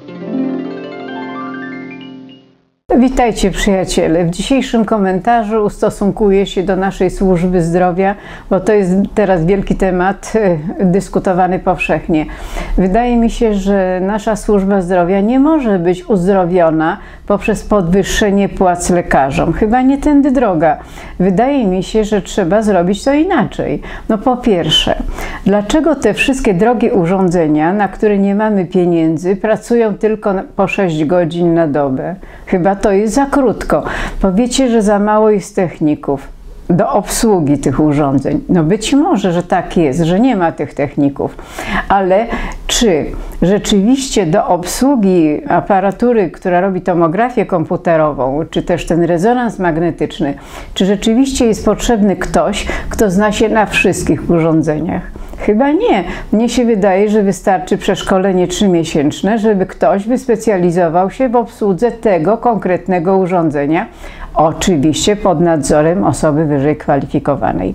Thank you. Witajcie przyjaciele. W dzisiejszym komentarzu ustosunkuję się do naszej służby zdrowia, bo to jest teraz wielki temat e, dyskutowany powszechnie. Wydaje mi się, że nasza służba zdrowia nie może być uzdrowiona poprzez podwyższenie płac lekarzom. Chyba nie tędy droga. Wydaje mi się, że trzeba zrobić to inaczej. No po pierwsze, dlaczego te wszystkie drogie urządzenia, na które nie mamy pieniędzy, pracują tylko po 6 godzin na dobę? Chyba to jest za krótko. Powiecie, że za mało jest techników do obsługi tych urządzeń. No być może, że tak jest, że nie ma tych techników, ale czy rzeczywiście do obsługi aparatury, która robi tomografię komputerową, czy też ten rezonans magnetyczny, czy rzeczywiście jest potrzebny ktoś, kto zna się na wszystkich urządzeniach? Chyba nie. Mnie się wydaje, że wystarczy przeszkolenie trzymiesięczne, żeby ktoś wyspecjalizował się w obsłudze tego konkretnego urządzenia, oczywiście pod nadzorem osoby wyżej kwalifikowanej.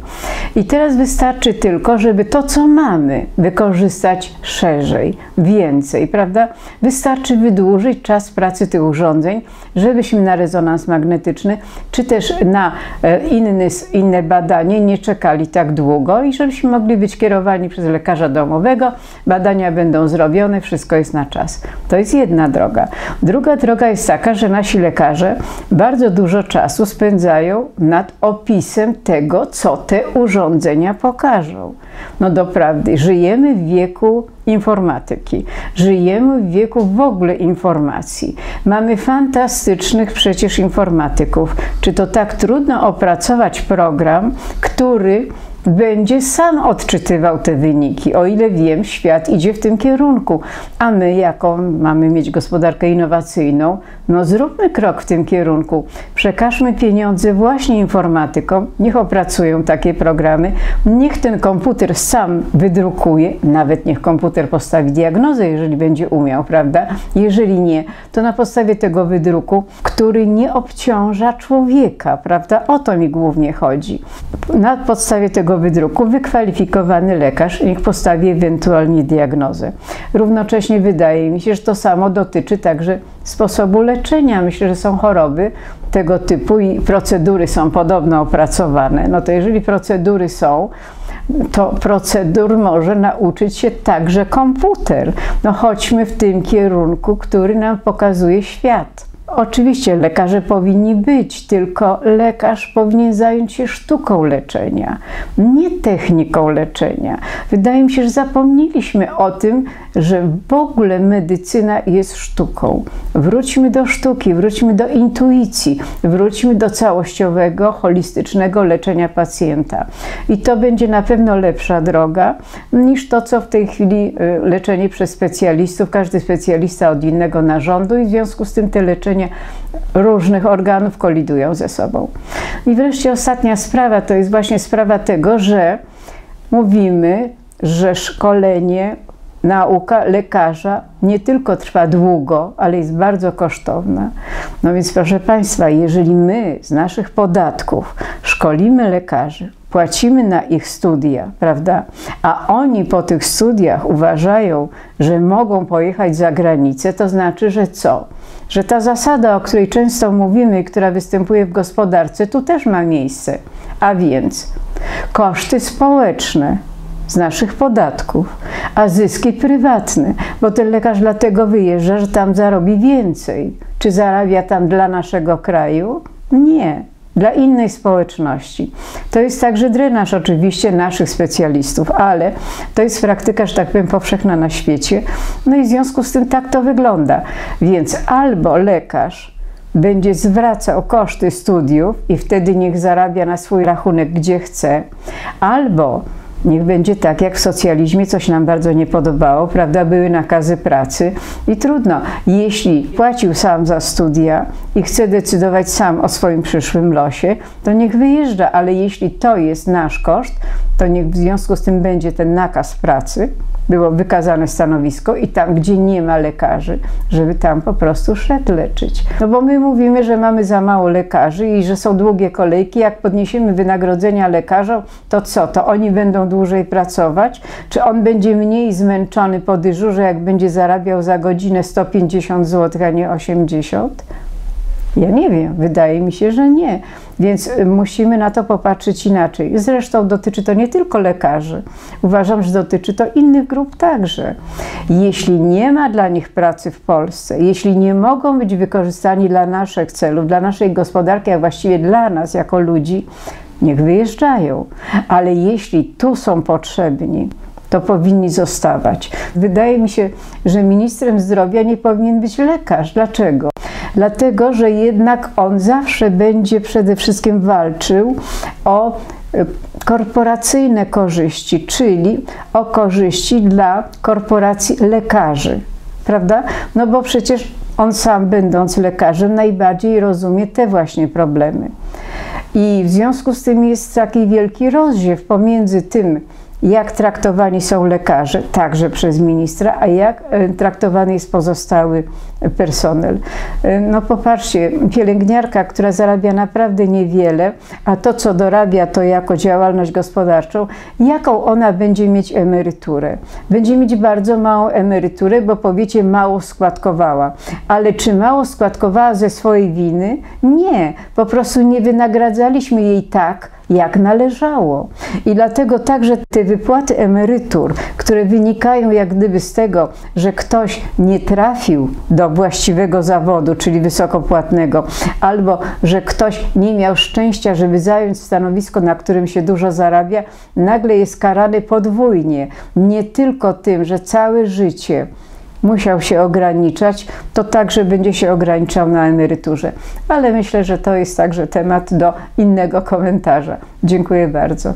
I teraz wystarczy tylko, żeby to, co mamy, wykorzystać szerzej, więcej, prawda? Wystarczy wydłużyć czas pracy tych urządzeń, żebyśmy na rezonans magnetyczny, czy też na e, inny, inne badanie nie czekali tak długo i żebyśmy mogli być kierowani przez lekarza domowego, badania będą zrobione, wszystko jest na czas. To jest jedna droga. Druga droga jest taka, że nasi lekarze bardzo dużo czasu spędzają nad opisem tego, co te urządzenia pokażą. No doprawdy, żyjemy w wieku informatyki, żyjemy w wieku w ogóle informacji. Mamy fantastycznych przecież informatyków. Czy to tak trudno opracować program, który będzie sam odczytywał te wyniki. O ile wiem, świat idzie w tym kierunku, a my, jaką mamy mieć gospodarkę innowacyjną, no zróbmy krok w tym kierunku. Przekażmy pieniądze właśnie informatykom, niech opracują takie programy, niech ten komputer sam wydrukuje, nawet niech komputer postawi diagnozę, jeżeli będzie umiał, prawda? Jeżeli nie, to na podstawie tego wydruku, który nie obciąża człowieka, prawda? O to mi głównie chodzi. Na podstawie tego wydruku wykwalifikowany lekarz niech postawi ewentualnie diagnozę. Równocześnie wydaje mi się, że to samo dotyczy także sposobu leczenia. Myślę, że są choroby tego typu i procedury są podobno opracowane. No to jeżeli procedury są, to procedur może nauczyć się także komputer. No chodźmy w tym kierunku, który nam pokazuje świat. Oczywiście lekarze powinni być, tylko lekarz powinien zająć się sztuką leczenia, nie techniką leczenia. Wydaje mi się, że zapomnieliśmy o tym, że w ogóle medycyna jest sztuką. Wróćmy do sztuki, wróćmy do intuicji, wróćmy do całościowego, holistycznego leczenia pacjenta. I to będzie na pewno lepsza droga niż to, co w tej chwili y, leczenie przez specjalistów. Każdy specjalista od innego narządu i w związku z tym te leczenia różnych organów kolidują ze sobą. I wreszcie ostatnia sprawa to jest właśnie sprawa tego, że mówimy, że szkolenie nauka lekarza nie tylko trwa długo, ale jest bardzo kosztowna. No więc proszę Państwa, jeżeli my z naszych podatków szkolimy lekarzy, płacimy na ich studia, prawda? A oni po tych studiach uważają, że mogą pojechać za granicę, to znaczy, że co? Że ta zasada, o której często mówimy, która występuje w gospodarce, tu też ma miejsce. A więc koszty społeczne, z naszych podatków, a zyski prywatne, bo ten lekarz dlatego wyjeżdża, że tam zarobi więcej. Czy zarabia tam dla naszego kraju? Nie. Dla innej społeczności. To jest także drenaż oczywiście naszych specjalistów, ale to jest praktyka, że tak powiem, powszechna na świecie. No i w związku z tym tak to wygląda. Więc albo lekarz będzie zwracał koszty studiów i wtedy niech zarabia na swój rachunek gdzie chce, albo Niech będzie tak, jak w socjalizmie coś nam bardzo nie podobało, prawda? Były nakazy pracy i trudno. Jeśli płacił sam za studia i chce decydować sam o swoim przyszłym losie, to niech wyjeżdża, ale jeśli to jest nasz koszt, to niech w związku z tym będzie ten nakaz pracy, było wykazane stanowisko i tam, gdzie nie ma lekarzy, żeby tam po prostu szedł leczyć. No bo my mówimy, że mamy za mało lekarzy i że są długie kolejki. Jak podniesiemy wynagrodzenia lekarzom, to co? To oni będą dłużej pracować? Czy on będzie mniej zmęczony po dyżurze, jak będzie zarabiał za godzinę 150 zł, a nie 80? Ja nie wiem, wydaje mi się, że nie. Więc y, musimy na to popatrzeć inaczej. Zresztą dotyczy to nie tylko lekarzy. Uważam, że dotyczy to innych grup także. Jeśli nie ma dla nich pracy w Polsce, jeśli nie mogą być wykorzystani dla naszych celów, dla naszej gospodarki, a właściwie dla nas jako ludzi, niech wyjeżdżają. Ale jeśli tu są potrzebni, to powinni zostawać. Wydaje mi się, że ministrem zdrowia nie powinien być lekarz. Dlaczego? Dlatego, że jednak on zawsze będzie przede wszystkim walczył o e, korporacyjne korzyści, czyli o korzyści dla korporacji lekarzy. Prawda? No bo przecież on sam, będąc lekarzem, najbardziej rozumie te właśnie problemy. I w związku z tym jest taki wielki rozdziew pomiędzy tym, jak traktowani są lekarze, także przez ministra, a jak e, traktowany jest pozostały personel. E, no popatrzcie, pielęgniarka, która zarabia naprawdę niewiele, a to, co dorabia, to jako działalność gospodarczą, jaką ona będzie mieć emeryturę? Będzie mieć bardzo małą emeryturę, bo powiecie, mało składkowała. Ale czy mało składkowała ze swojej winy? Nie, po prostu nie wynagradzaliśmy jej tak, jak należało. I dlatego także te wypłaty emerytur, które wynikają jak gdyby z tego, że ktoś nie trafił do właściwego zawodu, czyli wysokopłatnego, albo że ktoś nie miał szczęścia, żeby zająć stanowisko, na którym się dużo zarabia, nagle jest karany podwójnie. Nie tylko tym, że całe życie musiał się ograniczać, to także będzie się ograniczał na emeryturze. Ale myślę, że to jest także temat do innego komentarza. Dziękuję bardzo.